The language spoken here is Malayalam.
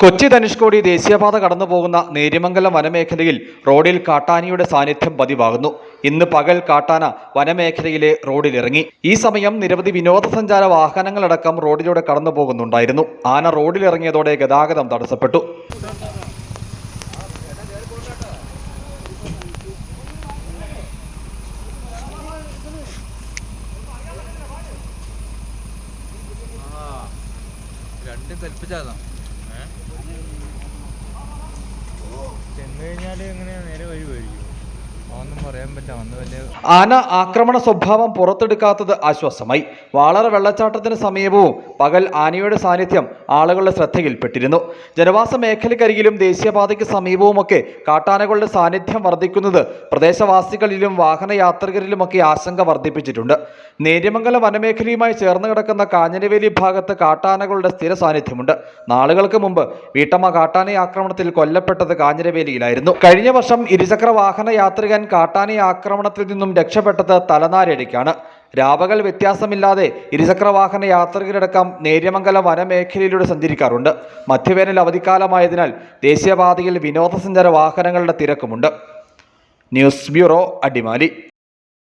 കൊച്ചി ധനുഷ്കോടി ദേശീയപാത കടന്നു പോകുന്ന നേര്യമംഗലം വനമേഖലയിൽ റോഡിൽ കാട്ടാനയുടെ സാന്നിധ്യം പതിവാകുന്നു. ഇന്ന് പകൽ കാട്ടാന വനമേഖലയിലെ റോഡിലിറങ്ങി ഈ സമയം നിരവധി വിനോദസഞ്ചാര വാഹനങ്ങളടക്കം റോഡിലൂടെ കടന്നു പോകുന്നുണ്ടായിരുന്നു ആന റോഡിലിറങ്ങിയതോടെ ഗതാഗതം തടസ്സപ്പെട്ടു. രണ്ടും കൽപ്പിച്ചാതാ. ആന ആക്രമണ സ്വഭാവം പുറത്തെടുക്കാത്തത് ആശ്വാസമായി. വളരെ വെള്ളച്ചാട്ടത്തിന് സമീപവും പകൽ ആനയുടെ സാന്നിധ്യം ആളുകളുടെ ശ്രദ്ധയിൽപ്പെട്ടിരുന്നു. ജനവാസ മേഖലക്കരികിലും ദേശീയപാതയ്ക്ക് സമീപവുമൊക്കെ കാട്ടാനകളുടെ സാന്നിധ്യം വർദ്ധിക്കുന്നത് പ്രദേശവാസികളിലും വാഹനയാത്രികരിലുമൊക്കെ ആശങ്ക വർദ്ധിപ്പിച്ചിട്ടുണ്ട്. നേര്യമംഗലം വനമേഖലയുമായി ചേർന്ന് കിടക്കുന്ന കാഞ്ഞനവേലി ഭാഗത്ത് കാട്ടാനകളുടെ സ്ഥിര സാന്നിധ്യമുണ്ട്. നാളുകൾക്ക് മുമ്പ് വീട്ടമ്മ കാട്ടാന ആക്രമണത്തിൽ കൊല്ലപ്പെട്ടത് കാഞ്ഞിരവേലിയിലായിരുന്നു. കഴിഞ്ഞ വർഷം ഇരുചക്ര വാഹന യാത്രികൻ കാട്ടാന ആക്രമണത്തിൽ നിന്നും രക്ഷപ്പെട്ടത് തലനാരിഴയ്ക്കാണ് രാപകൽ വ്യത്യാസമില്ലാതെ ഇരുചക്ര വാഹന യാത്രികരടക്കം നേര്യമംഗലം വനമേഖലയിലൂടെ സഞ്ചരിക്കാറുണ്ട്. മധ്യവേനൽ അവധിക്കാലമായതിനാൽ ദേശീയപാതയിൽ വിനോദസഞ്ചാര വാഹനങ്ങളുടെ തിരക്കുമുണ്ട്. News bureau Adimali.